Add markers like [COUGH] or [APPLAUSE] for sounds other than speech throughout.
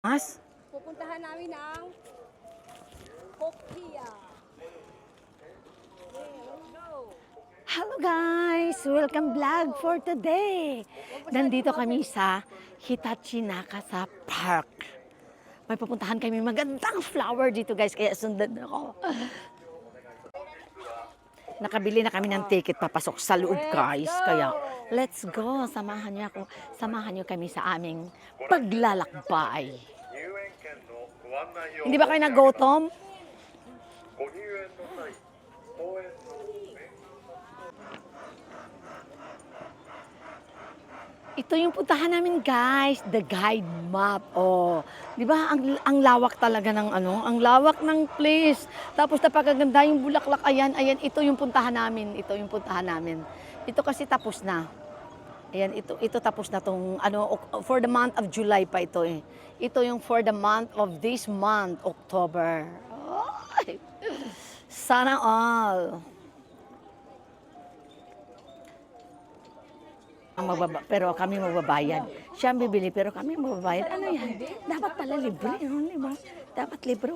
Mas? Pupuntahan namin ang Pokpia. Go! Hello guys! Welcome vlog for today! Nandito kami sa Hitachi Nakasa Park. May pupuntahan kami magandang flower dito guys, kaya sundan ako. Nakabili na kami ng ticket papasok sa loob guys, kaya Let's go! Samahan niyo ako. Samahan niyo kami sa aming paglalakbay. Hindi ba kayo nagutom? Ito yung puntahan namin, guys. The guide map. Oh, 'di ba? Ang ang lawak talaga ng ano, ang lawak ng place. Tapos napakaganda yung bulaklak. Ayan, ayan, ito yung puntahan namin. Ito yung puntahan namin. Ito kasi tapos na. Ayan, ito ito tapos na tong ano for the month of July pa ito eh. Ito yung for the month of this month, October. Ay, Sana all. ang magbaba, pero kami magbabayad. Siya ang bibili, pero kami magbabayad. Ano yan? Dapat pala libre, no? di ba? Dapat libre.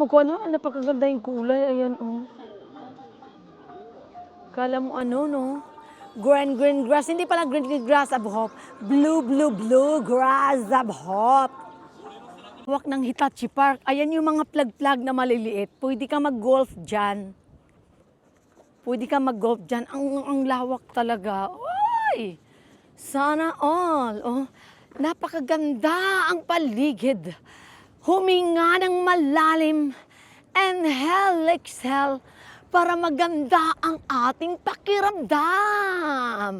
Mukha na, napakaganda yung kulay. Ayan, oh. Kala mo ano, no? Green, green grass. Hindi pala green, green grass of hope. Blue, blue, blue grass hope. Huwag ng Hitachi Park. Ayan yung mga plug-plug na maliliit. Pwede ka mag-golf dyan. Pwede ka mag-golf dyan. Ang, ang lawak talaga. Uy! Sana all. Oh, napakaganda ang paligid. Huminga ng malalim and hell exhale para maganda ang ating pakiramdam.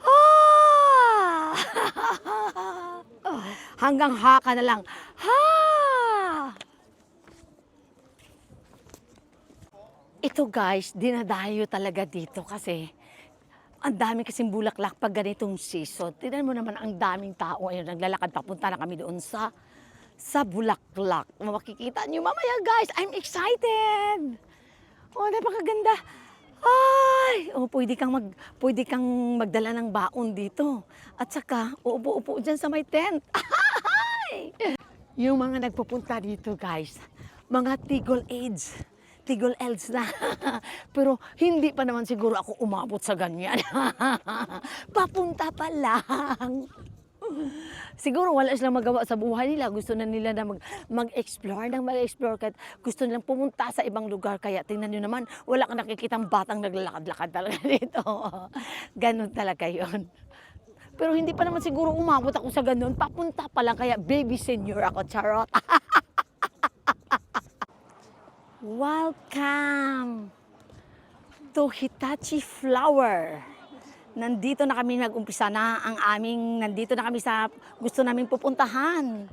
Ah! [LAUGHS] Hanggang ha ka na lang. Ha! Ito guys, dinadayo talaga dito kasi ang dami kasing bulaklak pag ganitong season. Tignan mo naman ang daming tao ngayon naglalakad papunta na kami doon sa sa bulaklak. Makikita niyo mamaya guys, I'm excited. Oh, napakaganda. Ay, oh, pwede kang mag pwede kang magdala ng baon dito. At saka uupo-upo diyan sa may tent. [LAUGHS] Ay! Yung mga nagpupunta dito guys, mga tigol age tigol elds [LAUGHS] na. Pero hindi pa naman siguro ako umabot sa ganyan. [LAUGHS] Papunta pa lang. Siguro wala silang magawa sa buhay nila. Gusto na nila na mag, mag-explore ng mag-explore. Kahit gusto nilang pumunta sa ibang lugar. Kaya tingnan nyo naman, wala kang nakikitang batang naglalakad-lakad talaga [LAUGHS] dito. Ganon talaga yon. Pero hindi pa naman siguro umabot ako sa ganun. Papunta pa lang. Kaya baby senior ako, charot. Welcome to Hitachi Flower. Nandito na kami nag-umpisa na ang aming, nandito na kami sa gusto naming pupuntahan.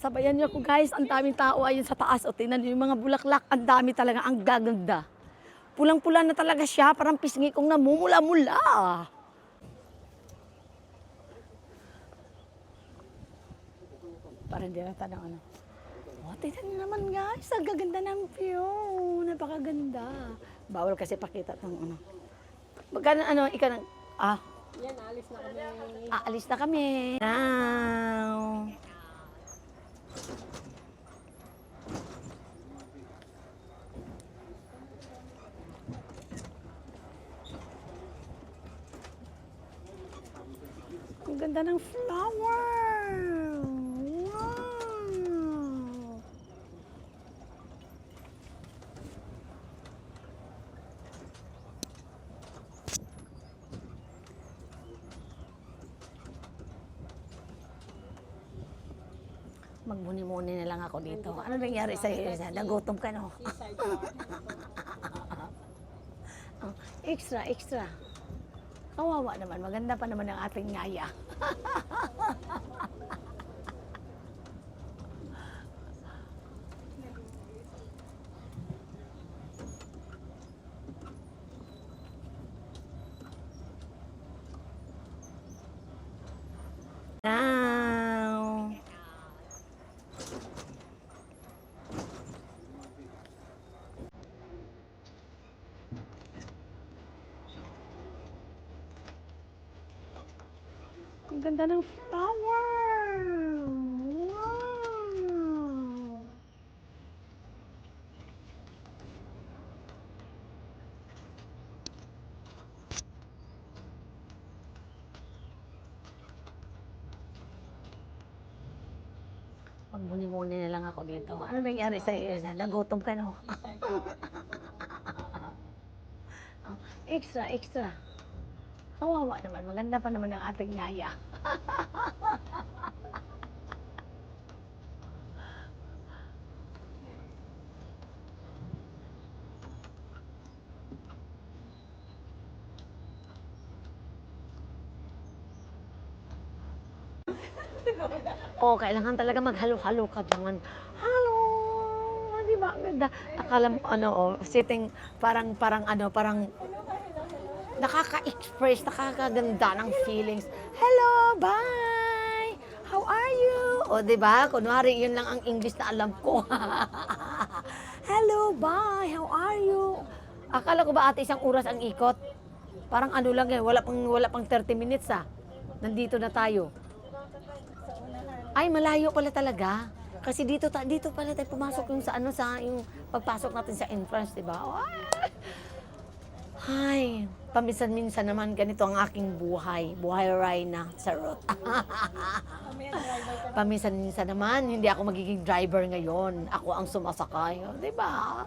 Sabayan niyo ako guys, ang daming tao ayun sa taas. O tingnan niyo yung mga bulaklak, ang dami talaga, ang gaganda. Pulang-pula na talaga siya, parang pisngi kong namumula-mula. Parang hindi na tanong ano. Tignan niyo naman guys, ang gaganda ng view. Napakaganda. Bawal kasi pakita tong ano. Magkano ano, ikaw nang, ah, Yan, alis na kami. aalis na kami. Now. Ang ganda ng flower. Wow. Magmuni-muni na lang ako dito. Ano nangyari sa iyo? Nagutom ka, no? [LAUGHS] Oh, extra, extra. Kawawa naman. Maganda pa naman ang ating ngaya. [LAUGHS] Now, Ang ganda ng flower! Wow! Magmuni-muni na lang ako dito. Ano nangyari sa iyo? Nagutom ka, no? [LAUGHS] extra, extra. Kawawa naman. Maganda pa naman ang ating yaya. Oo, kailangan talaga maghalo-halo ka naman. Halo! Di ba? Ang ganda. Akala mo, ano, oh, sitting, parang, parang, ano, parang, nakaka-express, nakakaganda ng feelings. Hello, bye! How are you? O, di ba? Kunwari, yun lang ang English na alam ko. [LAUGHS] Hello, bye! How are you? Akala ko ba ate isang oras ang ikot? Parang ano lang eh, wala pang, wala pang 30 minutes ah. Nandito na tayo. Ay, malayo pala talaga. Kasi dito ta dito pala tayo pumasok yung sa ano sa yung pagpasok natin sa entrance, 'di ba? Ay, paminsan-minsan naman ganito ang aking buhay. Buhay Rayna, sarot. paminsan-minsan naman, hindi ako magiging driver ngayon. Ako ang sumasakay, oh, 'di ba?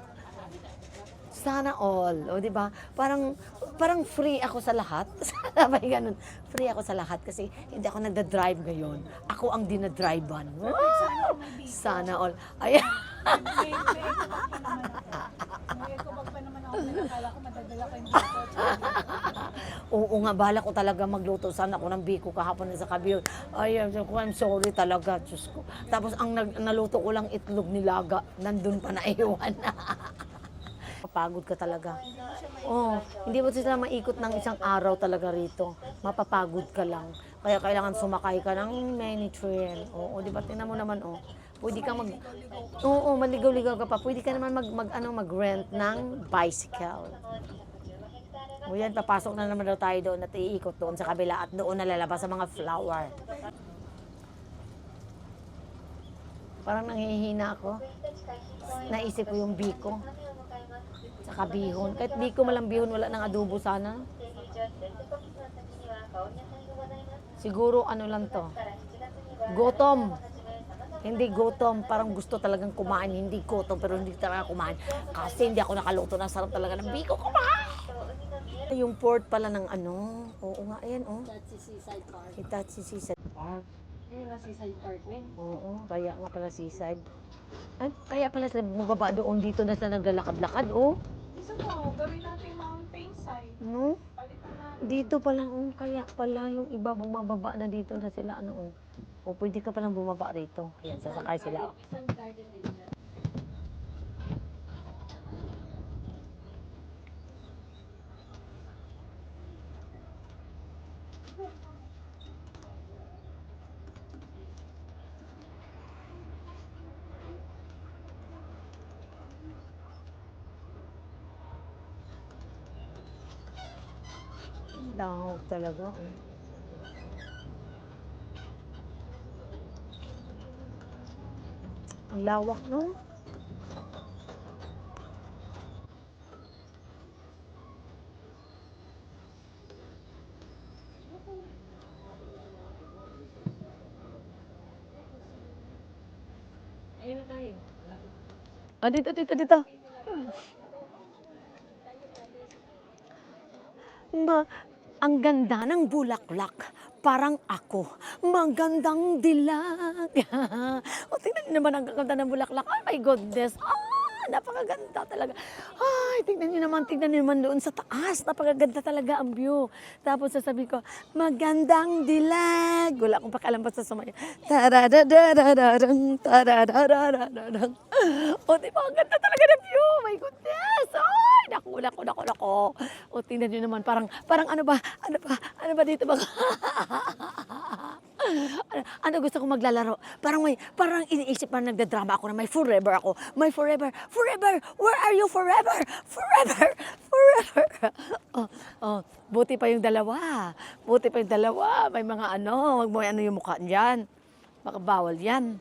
Sana all, o 'di ba? Parang parang free ako sa lahat. Sabay ganun. Free ako sa lahat kasi hindi ako nagda-drive ngayon. Ako ang dinadrivean. Wow! Sana all. Ay, Ngayon ko pa naman ako nakakala ko madadala ko yung oo nga, bala ko talaga magluto sana ako ng biko kahapon sa kabiyo. Ay, ko, I'm sorry talaga, Diyos ko. Tapos ang nag- naluto ko lang itlog nilaga, nandun pa na iwan. Mapagod [LAUGHS] ka talaga. Oh, hindi mo sila maikot ng isang araw talaga rito. Mapapagod ka lang. Kaya kailangan sumakay ka ng many train. Oo, di ba? Tingnan mo naman, oh. Pwede ka mag... Oo, maligaw-ligaw ka pa. Pwede ka naman mag, mag, ano, mag-rent ng bicycle. O yan, papasok na naman daw tayo doon at iikot doon sa kabila at doon nalalabas sa mga flower. Parang nanghihina ako. Naisip ko yung biko. Saka bihon. Kahit biko malang bihon, wala nang adobo sana. Siguro ano lang to. Gutom. Hindi gutom, parang gusto talagang kumain, hindi gutom, pero hindi talaga kumain. Kasi hindi ako nakaluto ng sarap talaga ng biko kumain. Yung port pala ng ano, oo nga, ayan oh. Si Seaside Park. Hitachi Seaside Park. Ayun nga Seaside Park, men. Oo, kaya nga pala seaside. Ay, kaya pala sila bumaba doon dito na sila naglalakad-lakad, oh. Gusto mo, gawin natin mountain side. No? Palitan natin. Dito pala, oh, kaya pala yung iba bumababa na dito na sila, ano, oh. O pwede ka palang bumaba rito. Ayan, sasakay sila. oh. Isang garden area. Dahog talaga. Ang lawak, no? Ayun na tayo. Ah, dito, dito, dito. Ma, ang ganda ng bulaklak. Parang ako. Magandang dilag. [LAUGHS] o, tingnan naman ang ganda ng bulaklak. Oh my goodness. Ah, napakaganda talaga. Ay, tingnan niyo naman, tingnan niyo naman doon sa taas. Napakaganda talaga ang view. Tapos sasabihin ko, magandang dilag. Wala akong pakialam basta sumayo. Taradadadadadang, taradadadadadang. O, di ba? Ang ganda talaga ng view. My goodness. Ay, naku, naku, naku, naku. O, tingnan niyo naman, parang, parang ano ba, ano ba, ano ba dito ba? [LAUGHS] [LAUGHS] ano, gusto ko maglalaro? Parang may, parang iniisip parang nagdadrama ako na may forever ako. May forever, forever, where are you forever? Forever, [LAUGHS] forever. oh, oh, buti pa yung dalawa. Buti pa yung dalawa. May mga ano, wag mo ano yung mukha niyan. Baka bawal yan.